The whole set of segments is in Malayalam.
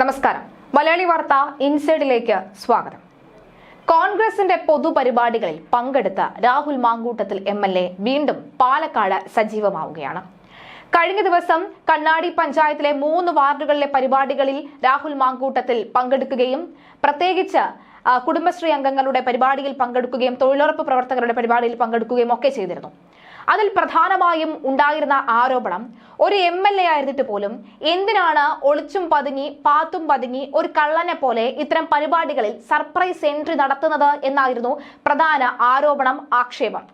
നമസ്കാരം. മലയാളി വാർത്ത ഇൻസൈഡിലേക്ക് സ്വാഗതം. കോൺഗ്രസിന്റെ പൊതുപരിപാടികളിൽ പങ്കെടുത്ത Rahul Mamkootathil M L A വീണ്ടും പാലക്കാട് സജീവമാവുകയാണ്. കഴിഞ്ഞ ദിവസം കണ്ണാടി പഞ്ചായത്തിലെ മൂന്ന് വാർഡുകളിലെ പരിപാടികളിൽ രാഹുൽ മാങ്കൂട്ടത്തിൽ പങ്കെടുക്കുകയും പ്രത്യേകിച്ച് കുടുംബശ്രീ അംഗങ്ങളുടെ പരിപാടിയിൽ പങ്കെടുക്കുകയും തൊഴിലുറപ്പ് പ്രവർത്തകരുടെ പരിപാടിയിൽ പങ്കെടുക്കുകയും ഒക്കെ ചെയ്തിരുന്നു. അതിൽ പ്രധാനമായും ഉണ്ടായിരുന്ന ആരോപണം ഒരു എം എൽ എ ആയിരുന്നിട്ട് പോലും എന്തിനാണ് ഒളിച്ചും പതുങ്ങി പാത്തും പതുങ്ങി ഒരു കള്ളനെ പോലെ ഇത്തരം പരിപാടികളിൽ സർപ്രൈസ് എൻട്രി നടത്തുന്നത് എന്നായിരുന്നു പ്രധാന ആരോപണം ആക്ഷേപം.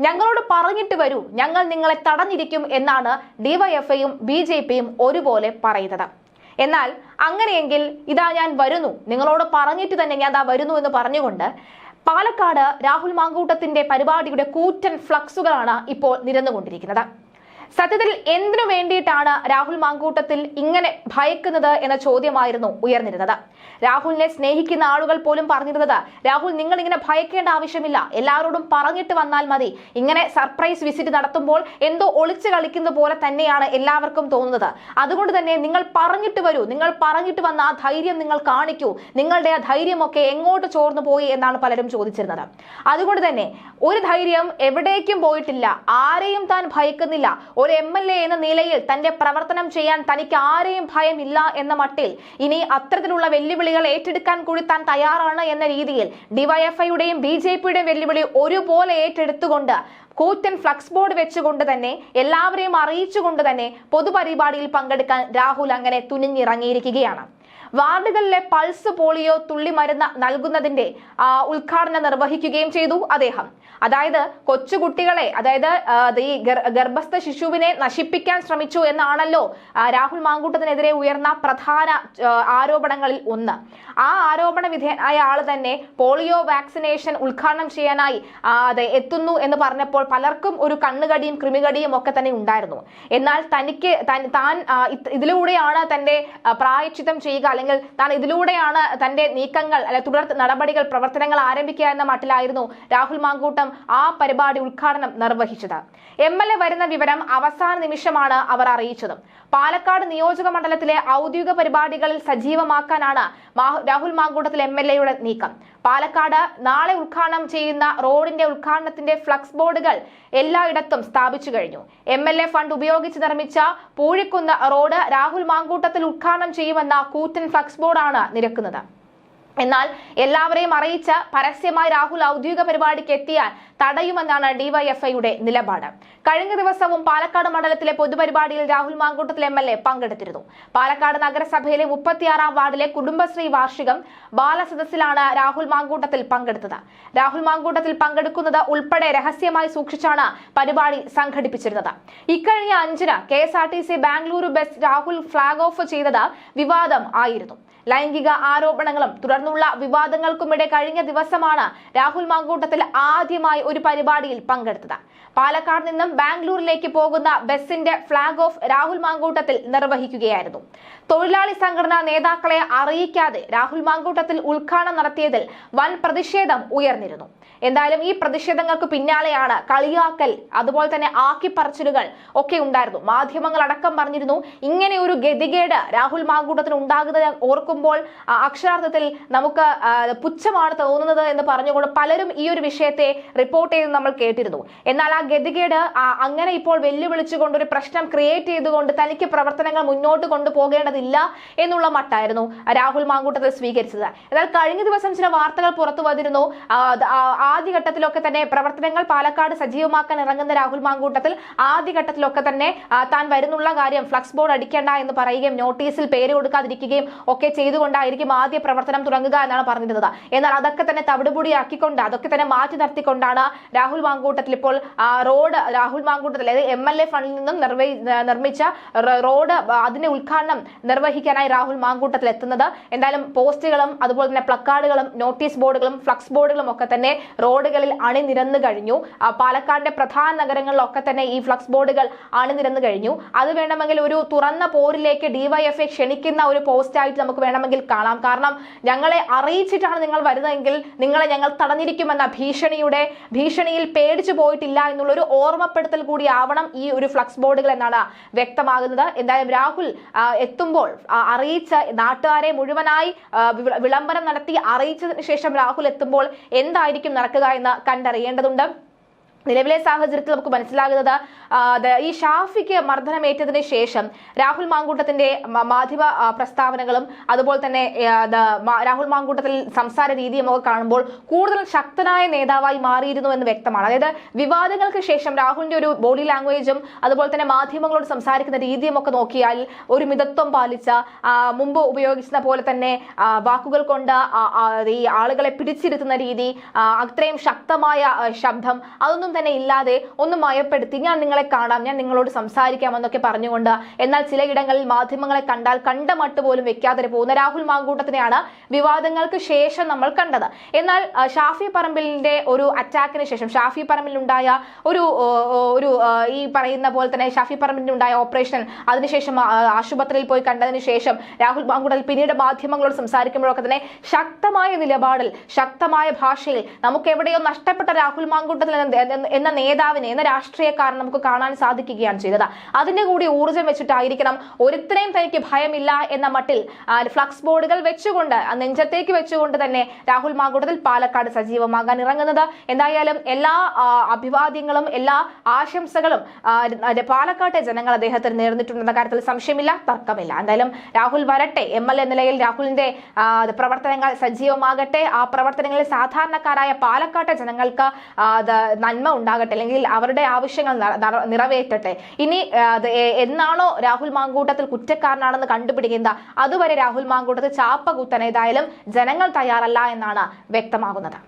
ഞങ്ങളോട് പറഞ്ഞിട്ട് വരൂ ഞങ്ങൾ നിങ്ങളെ തടഞ്ഞിരിക്കും എന്നാണ് ഡിവൈഎഫ്ഐയും ബി ജെ പിയും ഒരുപോലെ പറയുന്നത്. എന്നാൽ അങ്ങനെയെങ്കിൽ ഇതാ ഞാൻ വരുന്നു നിങ്ങളോട് പറഞ്ഞിട്ട് തന്നെ ഞാൻ ഇതാ വരുന്നു എന്ന് പറഞ്ഞുകൊണ്ട് പാലക്കാട് രാഹുൽ മാങ്കൂട്ടത്തിന്റെ പരിപാടിയുടെ കൂറ്റൻ ഫ്ലക്സുകളാണ് ഇപ്പോൾ നിരന്നുകൊണ്ടിരിക്കുന്നത്. സത്യത്തിൽ എന്തിനു വേണ്ടിയിട്ടാണ് രാഹുൽ മാങ്കൂട്ടത്തിൽ ഇങ്ങനെ ഭയക്കുന്നത് എന്ന ചോദ്യമായിരുന്നു ഉയർന്നിരുന്നത്. രാഹുലിനെ സ്നേഹിക്കുന്ന ആളുകൾ പോലും പറഞ്ഞിരുന്നത് രാഹുൽ നിങ്ങൾ ഇങ്ങനെ ഭയക്കേണ്ട ആവശ്യമില്ല. എല്ലാവരോടും പറഞ്ഞിട്ട് വന്നാൽ മതി. ഇങ്ങനെ സർപ്രൈസ് വിസിറ്റ് നടത്തുമ്പോൾ എന്തോ ഒളിച്ചു കളിക്കുന്ന പോലെ തന്നെയാണ് എല്ലാവർക്കും തോന്നുന്നത്. അതുകൊണ്ട് തന്നെ നിങ്ങൾ പറഞ്ഞിട്ട് വരൂ. നിങ്ങൾ പറഞ്ഞിട്ട് വന്ന ആ ധൈര്യം നിങ്ങൾ കാണിക്കൂ. നിങ്ങളുടെ ആ ധൈര്യമൊക്കെ എങ്ങോട്ട് ചോർന്നു പോയി എന്നാണ് പലരും ചോദിച്ചിരുന്നത്. അതുകൊണ്ട് തന്നെ ഒരു ധൈര്യം എവിടേക്കും പോയിട്ടില്ല. ആരെയും താൻ ഭയക്കുന്നില്ല. ഒരു എം എൽ എ എന്ന നിലയിൽ തന്റെ പ്രവർത്തനം ചെയ്യാൻ തനിക്ക് ആരെയും ഭയമില്ല എന്ന മട്ടിൽ ഇനി അത്തരത്തിലുള്ള വെല്ലുവിളികൾ ഏറ്റെടുക്കാൻ കൂടി താൻ തയ്യാറാണ് എന്ന രീതിയിൽ ഡിവൈഎഫ്ഐയുടെയും ബി ജെ പിയുടെയും വെല്ലുവിളി ഒരുപോലെ ഏറ്റെടുത്തുകൊണ്ട് കൂറ്റൻ ഫ്ലക്സ് ബോർഡ് വെച്ചുകൊണ്ട് തന്നെ എല്ലാവരെയും അറിയിച്ചുകൊണ്ട് തന്നെ പൊതുപരിപാടിയിൽ പങ്കെടുക്കാൻ രാഹുൽ അങ്ങനെ തുനിഞ്ഞിറങ്ങിയിരിക്കുകയാണ്. വാർഡുകളിലെ പൾസ് പോളിയോ തുള്ളി മരുന്ന് നൽകുന്നതിന്റെ ഉദ്ഘാടനം നിർവഹിക്കുകയും ചെയ്തു അദ്ദേഹം. അതായത് കൊച്ചുകുട്ടികളെ അതായത് ഈ ഗർഭസ്ഥ ശിശുവിനെ നശിപ്പിക്കാൻ ശ്രമിച്ചു എന്നാണല്ലോ രാഹുൽ മാങ്കൂട്ടത്തിനെതിരെ ഉയർന്ന പ്രധാന ആരോപണങ്ങളിൽ ഒന്ന്. ആ ആരോപണ വിധേയനായ ആൾ തന്നെ പോളിയോ വാക്സിനേഷൻ ഉദ്ഘാടനം ചെയ്യാനായി അതെ എത്തുന്നു എന്ന് പറഞ്ഞപ്പോൾ പലർക്കും ഒരു കണ്ണുകടിയും കൃമികടിയും ഒക്കെ തന്നെ ഉണ്ടായിരുന്നു. എന്നാൽ തനിക്ക് താൻ ഇതിലൂടെയാണ് തന്റെ പ്രായച്ചിത്തം ചെയ്യുക അല്ലെങ്കിൽ താൻ ഇതിലൂടെയാണ് തന്റെ നീക്കങ്ങൾ അല്ലെ തുടർ നടപടികൾ പ്രവർത്തനങ്ങൾ ആരംഭിക്കുക എന്ന മട്ടിലായിരുന്നു രാഹുൽ മാങ്കൂട്ടം ആ പരിപാടി ഉദ്ഘാടനം നിർവഹിച്ചത്. എം എൽ എ വരുന്ന വിവരം അവസാന നിമിഷമാണ് അവർ അറിയിച്ചത്. പാലക്കാട് നിയോജക മണ്ഡലത്തിലെ ഔദ്യോഗിക പരിപാടികളിൽ സജീവമാക്കാനാണ് രാഹുൽ മാങ്കൂട്ടത്തിൽ എം എൽ എയുടെ നീക്കം. പാലക്കാട് നാളെ ഉദ്ഘാടനം ചെയ്യുന്ന റോഡിന്റെ ഉദ്ഘാടനത്തിന്റെ ഫ്ലക്സ് ബോർഡുകൾ എല്ലായിടത്തും സ്ഥാപിച്ചു കഴിഞ്ഞു. എം എൽ എ ഫണ്ട് ഉപയോഗിച്ച് നിർമ്മിച്ച പൂഴിക്കുന്ന റോഡ് രാഹുൽ മാങ്കൂട്ടത്തിൽ ഉദ്ഘാടനം ചെയ്യുമെന്ന കൂറ്റൻ ഫ്ലക്സ് ബോർഡാണ് നിരക്കുന്നത്. എന്നാൽ എല്ലാവരെയും അറിയിച്ച പരസ്യമായി രാഹുൽ ഔദ്യോഗിക പരിപാടിക്ക് എത്തിയാൽ തടയുമെന്നാണ് ഡിവൈഎഫ്ഐയുടെ നിലപാട്. കഴിഞ്ഞ ദിവസവും പാലക്കാട് മണ്ഡലത്തിലെ പൊതുപരിപാടിയിൽ Rahul Mamkootathil M L A പങ്കെടുത്തിരുന്നു. പാലക്കാട് നഗരസഭയിലെ മുപ്പത്തിയാറാം വാർഡിലെ കുടുംബശ്രീ വാർഷികം ബാലസദസ്സിലാണ് രാഹുൽ മാങ്കൂട്ടത്തിൽ പങ്കെടുത്തത്. രാഹുൽ മാങ്കൂട്ടത്തിൽ പങ്കെടുക്കുന്നത് ഉൾപ്പെടെ രഹസ്യമായി സൂക്ഷിച്ചാണ് പരിപാടി സംഘടിപ്പിച്ചിരുന്നത്. ഇക്കഴിഞ്ഞ അഞ്ചിന് K S R T C Bengaluru bus Rahul flag off ചെയ്തത് വിവാദം ആയിരുന്നു. ലൈംഗിക ആരോപണങ്ങളും തുടർന്നുള്ള വിവാദങ്ങൾക്കുമിടെ കഴിഞ്ഞ ദിവസമാണ് രാഹുൽ മാങ്കൂട്ടത്തിൽ ആദ്യമായി ഒരു പരിപാടിയിൽ പങ്കെടുത്തത്. പാലക്കാട് നിന്നും ബാംഗ്ലൂരിലേക്ക് പോകുന്ന ബസിന്റെ ഫ്ളാഗ് ഓഫ് രാഹുൽ മാങ്കൂട്ടത്തിൽ നിർവഹിക്കുകയായിരുന്നു. തൊഴിലാളി സംഘടനാ നേതാക്കളെ അറിയിക്കാതെ രാഹുൽ മാങ്കൂട്ടത്തിൽ ഉദ്ഘാടനം നടത്തിയതിൽ വൻ പ്രതിഷേധം ഉയർന്നിരുന്നു. എന്തായാലും ഈ പ്രതിഷേധങ്ങൾക്ക് പിന്നാലെയാണ് കളിയാക്കൽ അതുപോലെ തന്നെ ആക്കിപ്പറച്ചിലുകൾ ഒക്കെ ഉണ്ടായിരുന്നു. മാധ്യമങ്ങൾ അടക്കം പറഞ്ഞിരുന്നു ഇങ്ങനെ ഒരു ഗതികേട് രാഹുൽ മാങ്കൂട്ടത്തിന് ഉണ്ടാകുന്നത് ഓർക്കുമ്പോൾ ആ, അക്ഷരാർത്ഥത്തിൽ നമുക്ക് പുച്ഛമാണ് തോന്നുന്നത് എന്ന് പറഞ്ഞുകൊണ്ട് പലരും ഈ ഒരു വിഷയത്തെ റിപ്പോർട്ട് ചെയ്ത് നമ്മൾ കേട്ടിരുന്നു. എന്നാൽ ആ ഗതികേട് അങ്ങനെ ഇപ്പോൾ വെല്ലുവിളിച്ചുകൊണ്ട് ഒരു പ്രശ്നം ക്രിയേറ്റ് ചെയ്തുകൊണ്ട് തനിക്ക് പ്രവർത്തനങ്ങൾ മുന്നോട്ട് കൊണ്ടുപോകേണ്ടതില്ല എന്നുള്ള മട്ടായിരുന്നു രാഹുൽ മാങ്കൂട്ടത്തിൽ സ്വീകരിച്ചത്. എന്നാൽ കഴിഞ്ഞ ദിവസം ചില വാർത്തകൾ പുറത്തു വന്നിരുന്നു. ആദ്യഘട്ടത്തിലൊക്കെ തന്നെ പ്രവർത്തനങ്ങൾ പാലക്കാട് സജീവമാക്കാൻ ഇറങ്ങുന്ന രാഹുൽ മാങ്കൂട്ടത്തിൽ ആദ്യഘട്ടത്തിലൊക്കെ തന്നെ താൻ വരുന്നുള്ള കാര്യം ഫ്ലക്സ് ബോർഡ് അടിക്കേണ്ട എന്ന് പറയുകയും നോട്ടീസിൽ പേര് കൊടുക്കാതിരിക്കുകയും ഒക്കെ ചെയ്തുകൊണ്ടായിരിക്കും ആദ്യ പ്രവർത്തനം തുടങ്ങുക എന്നാണ് പറഞ്ഞിരുന്നത്. എന്നാൽ അതൊക്കെ തന്നെ തവിടുപൊടിയാക്കിക്കൊണ്ട് അതൊക്കെ തന്നെ മാറ്റി നിർത്തിക്കൊണ്ടാണ് രാഹുൽ മാങ്കൂട്ടത്തിൽ ഇപ്പോൾ റോഡ് രാഹുൽ മാങ്കൂട്ടത്തിൽ അതായത് എം എൽ എ ഫണ്ടിൽ നിന്നും നിർമ്മിച്ച റോഡ് അതിന്റെ ഉദ്ഘാടനം നിർവഹിക്കാനായി രാഹുൽ മാങ്കൂട്ടത്തിൽ എത്തുന്നത്. എന്തായാലും പോസ്റ്റുകളും അതുപോലെ തന്നെ പ്ലക്കാർഡുകളും നോട്ടീസ് ബോർഡുകളും ഫ്ലക്സ് ബോർഡുകളും ഒക്കെ തന്നെ റോഡുകളിൽ അണിനിരന്നു കഴിഞ്ഞു. പാലക്കാടിന്റെ പ്രധാന നഗരങ്ങളിലൊക്കെ തന്നെ ഈ ഫ്ലക്സ് ബോർഡുകൾ അണിനിരന്നു കഴിഞ്ഞു. അത് വേണമെങ്കിൽ ഒരു തുറന്ന പോരിലേക്ക് ഡിവൈഎഫ്ഐ ക്ഷണിക്കുന്ന ഒരു പോസ്റ്റായിട്ട് നമുക്ക് വേണമെങ്കിൽ കാണാം. കാരണം ഞങ്ങളെ അറിയിച്ചിട്ടാണ് നിങ്ങൾ വരുന്നതെങ്കിൽ നിങ്ങളെ ഞങ്ങൾ തടഞ്ഞിരിക്കുമെന്ന ഭീഷണിയുടെ ഭീഷണിയിൽ പേടിച്ചു പോയിട്ടില്ല എന്നുള്ളൊരു ഓർമ്മപ്പെടുത്തൽ കൂടി ആവണം ഈ ഒരു ഫ്ലക്സ് ബോർഡുകൾ എന്നാണ് വ്യക്തമാകുന്നത്. എന്തായാലും രാഹുൽ എത്തുമ്പോൾ അറിയിച്ച നാട്ടുകാരെ മുഴുവനായി വിളംബരം നടത്തി അറിയിച്ചതിന് ശേഷം രാഹുൽ എത്തുമ്പോൾ എന്തായിരിക്കും നടക്കുക എന്ന് കണ്ടറിയേണ്ടതുണ്ട്. നിലവിലെ സാഹചര്യത്തിൽ നമുക്ക് മനസ്സിലാകുന്നത് ഈ ഷാഫിക്ക് മർദ്ദനമേറ്റതിന് ശേഷം രാഹുൽ മാങ്കൂട്ടത്തിന്റെ മാധ്യമ പ്രസ്താവനകളും അതുപോലെ തന്നെ രാഹുൽ മാങ്കൂട്ടത്തിൽ സംസാര രീതിയും ഒക്കെ കാണുമ്പോൾ കൂടുതൽ ശക്തനായ നേതാവായി മാറിയിരുന്നു എന്ന് വ്യക്തമാണ്. അതായത് വിവാദങ്ങൾക്ക് ശേഷം രാഹുലിന്റെ ഒരു ബോഡി ലാംഗ്വേജും അതുപോലെ തന്നെ മാധ്യമങ്ങളോട് സംസാരിക്കുന്ന രീതിയും ഒക്കെ നോക്കിയാൽ ഒരു മിതത്വം പാലിച്ച മുമ്പ് ഉപയോഗിച്ചിരുന്ന പോലെ തന്നെ വാക്കുകൾ കൊണ്ട് ഈ ആളുകളെ പിടിച്ചിരുത്തുന്ന രീതി അത്രയും ശക്തമായ ശബ്ദം അതൊന്നും തന്നെ ഇല്ലാതെ ഒന്ന് മയപ്പെടുത്തി ഞാൻ നിങ്ങളെ കാണാം ഞാൻ നിങ്ങളോട് സംസാരിക്കാമെന്നൊക്കെ പറഞ്ഞുകൊണ്ട് എന്നാൽ ചിലയിടങ്ങളിൽ മാധ്യമങ്ങളെ കണ്ടാൽ കണ്ട മട്ട് പോലും വെക്കാതെ പോകുന്ന രാഹുൽ മാങ്കൂട്ടത്തിനെയാണ് വിവാദങ്ങൾക്ക് ശേഷം നമ്മൾ കണ്ടത്. എന്നാൽ ഷാഫി പറമ്പിലിന്റെ ഒരു അറ്റാക്കിന് ശേഷം ഷാഫി പറമ്പിലുണ്ടായ ഒരു ഒരു ഈ പറയുന്ന പോലെ തന്നെ ഷാഫി പറമ്പിലുണ്ടായ ഓപ്പറേഷൻ അതിനുശേഷം ആശുപത്രിയിൽ പോയി കണ്ടതിന് ശേഷം രാഹുൽ മാങ്കൂട്ടൽ പിന്നീട് മാധ്യമങ്ങളോട് സംസാരിക്കുമ്പോഴൊക്കെ തന്നെ ശക്തമായ നിലപാടിൽ ശക്തമായ ഭാഷയിൽ നമുക്ക് എവിടെയോ നഷ്ടപ്പെട്ട രാഹുൽ മാങ്കൂട്ടത്തിൽ എന്ന- നേതാവിനെ എന്ന രാഷ്ട്രീയക്കാരൻ നമുക്ക് കാണാൻ സാധിക്കുകയാണ് ചെയ്തത്. അതിന്റെ കൂടി ഊർജം വെച്ചിട്ടായിരിക്കണം ഒരുത്തരെയും തനിക്ക് ഭയമില്ല എന്ന മട്ടിൽ ഫ്ലക്സ് ബോർഡുകൾ വെച്ചുകൊണ്ട് നെഞ്ചത്തേക്ക് വെച്ചുകൊണ്ട് തന്നെ രാഹുൽ മാങ്കൂട്ടത്തിൽ പാലക്കാട് സജീവമാകാൻ ഇറങ്ങുന്നത്. എന്തായാലും എല്ലാ അഭിവാദ്യങ്ങളും എല്ലാ ആശംസകളും പാലക്കാട്ടെ ജനങ്ങൾ അദ്ദേഹത്തിന് നേർന്നിട്ടുണ്ടെന്ന കാര്യത്തിൽ സംശയമില്ല തർക്കമില്ല. എന്തായാലും രാഹുൽ വരട്ടെ. എം എൽ എ നിലയിൽ രാഹുലിന്റെ പ്രവർത്തനങ്ങൾ സജീവമാകട്ടെ. ആ പ്രവർത്തനങ്ങളിൽ സാധാരണക്കാരായ പാലക്കാട്ടെ ജനങ്ങൾക്ക് അത് നന്മ ഉണ്ടാകട്ടെ അല്ലെങ്കിൽ അവരുടെ ആവശ്യങ്ങൾ നിറവേറ്റട്ടെ. ഇനി എന്നാണോ രാഹുൽ മാങ്കൂട്ടത്തിൽ കുറ്റക്കാരനാണെന്ന് കണ്ടുപിടിക്കുന്ന അതുവരെ രാഹുൽ മാങ്കൂട്ടത്തിൽ ചാപ്പ കുത്താൻ ഏതായാലും ജനങ്ങൾ തയ്യാറല്ല എന്നാണ് വ്യക്തമാകുന്നത്.